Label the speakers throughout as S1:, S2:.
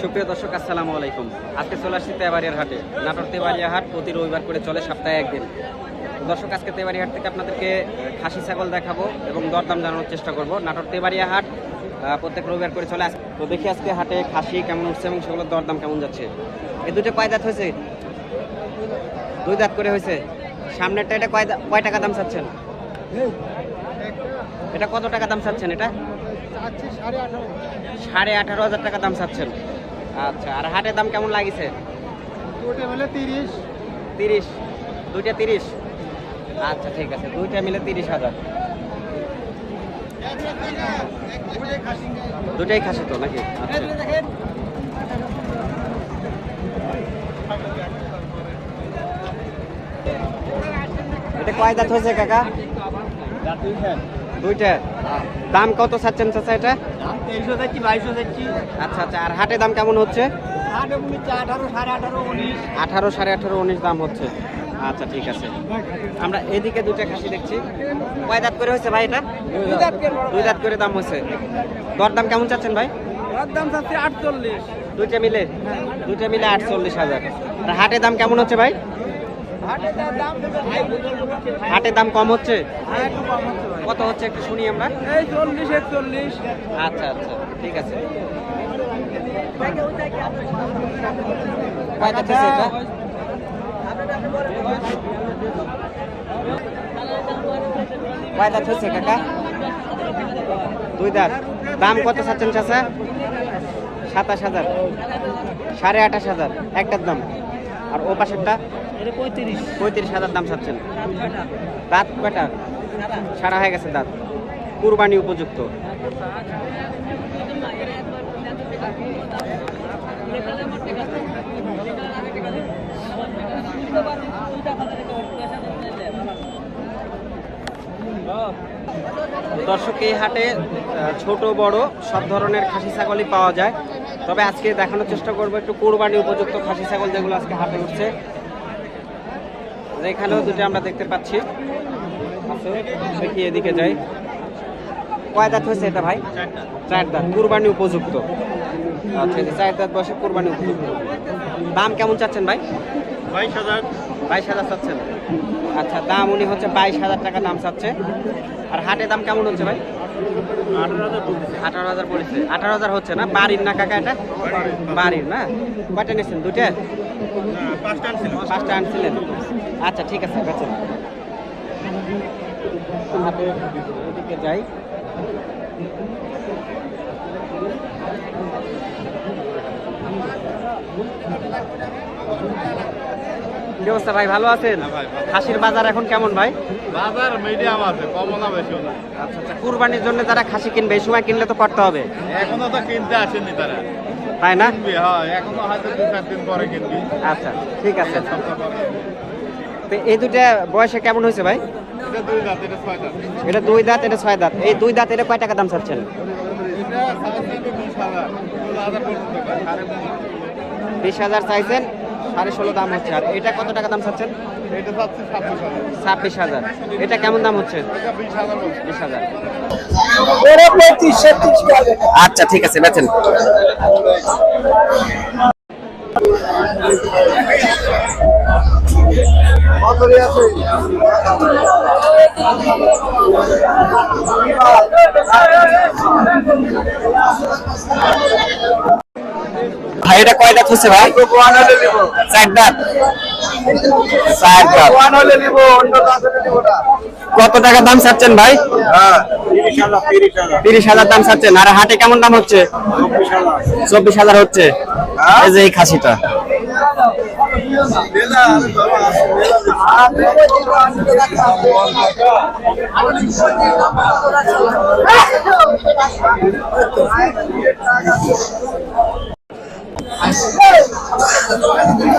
S1: সুপ্রিয় দর্শক, আসসালামু আলাইকুম। আজকে চলে আসছি তেবাড়িয়ার হাটে। নাটোর তেবাড়িয়া হাট প্রতি রবিবার করে চলে সপ্তাহে একদিন। দর্শক, আজকে তেবাড়িয়া হাট থেকে আপনাদেরকে খাসি ছাগল দেখাবো এবং দরদাম জানানোর চেষ্টা করব। নাটোর তেবাড়িয়া হাট প্রত্যেক রবিবার করে চলে আসে। তো দেখি আজকে হাটে খাসি কেমন উঠছে এবং সেগুলোর দরদাম কেমন যাচ্ছে। এই দুটো কয় দাঁত হয়েছে? দুই দাঁত করে হয়েছে। সামনেরটা এটা কয় কয় টাকা দাম চাচ্ছেন? এটা কত টাকা দাম চাচ্ছেন এটা? সাড়ে আঠারো হাজার টাকা দাম চাচ্ছেন। আচ্ছা আর হাটের দাম কেমন লাগিছে?
S2: তিরিশ।
S1: তিরিশ? দুইটা তিরিশ? আচ্ছা ঠিক আছে দুইটা মিলে তিরিশ হাজার। দুটাই খাসি তো নাকি? আচ্ছা। এটা কয় দাঁত হয়েছে কাকা? দুইটা। দাম কত চাচ্ছেন চাচা এটা?
S2: তেইশশো যাচ্ছি বাইশশো যাচ্ছি
S1: আচ্ছা আচ্ছা আর হাটে দাম কেমন হচ্ছে?
S2: আট উনিশ আঠারো সাড়ে আঠারো উনিশ।
S1: আঠারো সাড়ে আঠারো উনিশ দাম হচ্ছে। আচ্ছা ঠিক আছে। আমরা এদিকে দুইটা খাসি দেখছি। কয় দাঁত করে হয়েছে ভাই এটা? দুই দাঁত করে দাম হয়েছে। দর দাম কেমন চাচ্ছেন ভাই?
S2: দাম চাচ্ছি আটচল্লিশ।
S1: দুইটা মিলে? দুইটা মিলে আটচল্লিশ হাজার। আর হাটে দাম কেমন হচ্ছে ভাই? হাটে দাম কম হচ্ছে? কত হচ্ছে একটু শুনি আমরা। আচ্ছা আচ্ছা ঠিক আছে। হচ্ছে দুই দাঁত। দাম কত চাচ্ছেন চাচা? সাতাশ হাজার। সাড়ে আঠাশ হাজার। একটার দাম? আর ও পাশেরটা?
S2: পঁয়ত্রিশ।
S1: পঁয়ত্রিশ হাজার দাম চাচ্ছেন। দাঁত কয়টা? সারা হয়ে গেছে দাঁত। কুরবানি উপযুক্ত। দর্শক এই হাটে ছোট বড় সব ধরনের খাসি ছাগলই পাওয়া যায়। তবে আজকে দেখানোর চেষ্টা করব একটু কোরবানি উপযুক্ত খাসি ছাগল যেগুলো আজকে হাটে উঠছে। এখানেও দুটো আমরা দেখতে পাচ্ছি। দেখি এদিকে যাই। কয় দাঁত হয়েছে এটা ভাই? চার দাঁত। কুরবানি উপযুক্ত। আচ্ছা চার দাঁত বসে কুরবানি উপযুক্ত। দাম কেমন চাচ্ছেন ভাই?
S2: বাইশ হাজার।
S1: বাইশ হাজার চাচ্ছেন। আচ্ছা দাম উনি হচ্ছে বাইশ হাজার টাকা দাম চাচ্ছে। আর হাটে দাম কেমন হচ্ছে ভাই?
S2: আঠারো হাজার
S1: পড়েছে। আঠারো হাজার হচ্ছে না? বাড়ির না কাকা এটা? বাড়ির না? কয়টা নিচ্ছেন দুইটা?
S2: পাঁচটা ছিল
S1: পাঁচটা আনছিলেন। আচ্ছা ঠিক আছে হাতে এদিকে যাই। কি অবস্থা ভাই ভালো আছেন?
S2: হ্যাঁ।
S1: খাসির বাজার এখন কেমন ভাই?
S2: বাজার মিডিয়াম আছে কম না বেশি না।
S1: আচ্ছা আচ্ছা কুরবানির জন্য যারা খাসি কিনবে এই সময় কিনলে তো করতে হবে।
S2: এখনও তো কিনতে আসেনি তারা।
S1: তাই না?
S2: হ্যাঁ এখনও হয়তো দু চার দিন পরে কিনবি।
S1: আচ্ছা ঠিক আছে। তো এই দুটা বয়সে কেমন হয়েছে ভাই?
S2: এটা দুই দাঁত এটা ছয় দাঁত।
S1: এটা দুই দাঁত এটা ছয় দাঁত। এই দুই দাঁত এটা কয় টাকা দাম চাচ্ছেন।
S2: বিশ হাজার
S1: চাইছেন। সাড়ে ষোলো দাম হচ্ছে। আর এটা কত টাকা দাম চাচ্ছেন?
S2: ছাব্বিশ হাজার।
S1: এটা কেমন দাম হচ্ছে?
S2: বিশ হাজার
S1: আচ্ছা ঠিক আছে বেচেন। ভাই এটা কয় দাঁত হচ্ছে ভাই চার দাঁত চার দাঁত কত টাকা দাম চাচ্ছেন ভাই? তিরিশ হাজার দাম চাচ্ছেন আর হাটে কেমন দাম হচ্ছে? চব্বিশ হাজার। হচ্ছে? এই যে এই খাসিটা।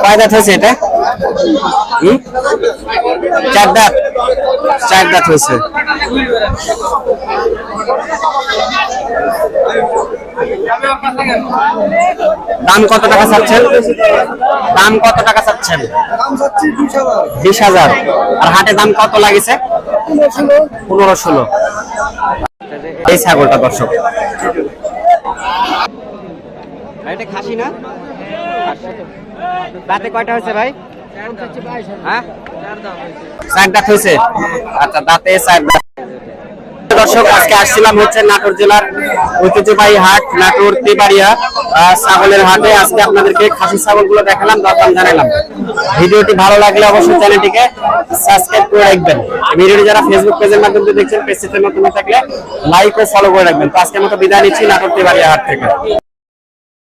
S1: কয় হয়েছে এটা? চার দাঁত। চার দাঁত হয়েছে। দাম কত টাকা চাচ্ছেন? দাম কত টাকা চাচ্ছেন? বিশ হাজার। আর হাটে দাম কত লাগিছে? পনেরো ষোলো। এই ছাগলটা দর্শক। এটা খাসি না? দাঁতে কয়টা হয়েছে ভাই? হ্যাঁ? আচ্ছা ছাগলের হাটে। আপনাদেরকে ছাগলগুলো জানালাম। ভিডিওটি ভালো লাগলে অবশ্যই চ্যানেলটিকে সাবস্ক্রাইব করে রাখবেন। ভিডিওটি যারা ফেসবুক পেজের মাধ্যমে দেখছেন, পেজটিতে নতুন থাকলে লাইক ও ফলো করে রাখবেন। তো আজকের মতো বিদায় নিচ্ছি নাটোর তেবাড়িয়া হাট থেকে।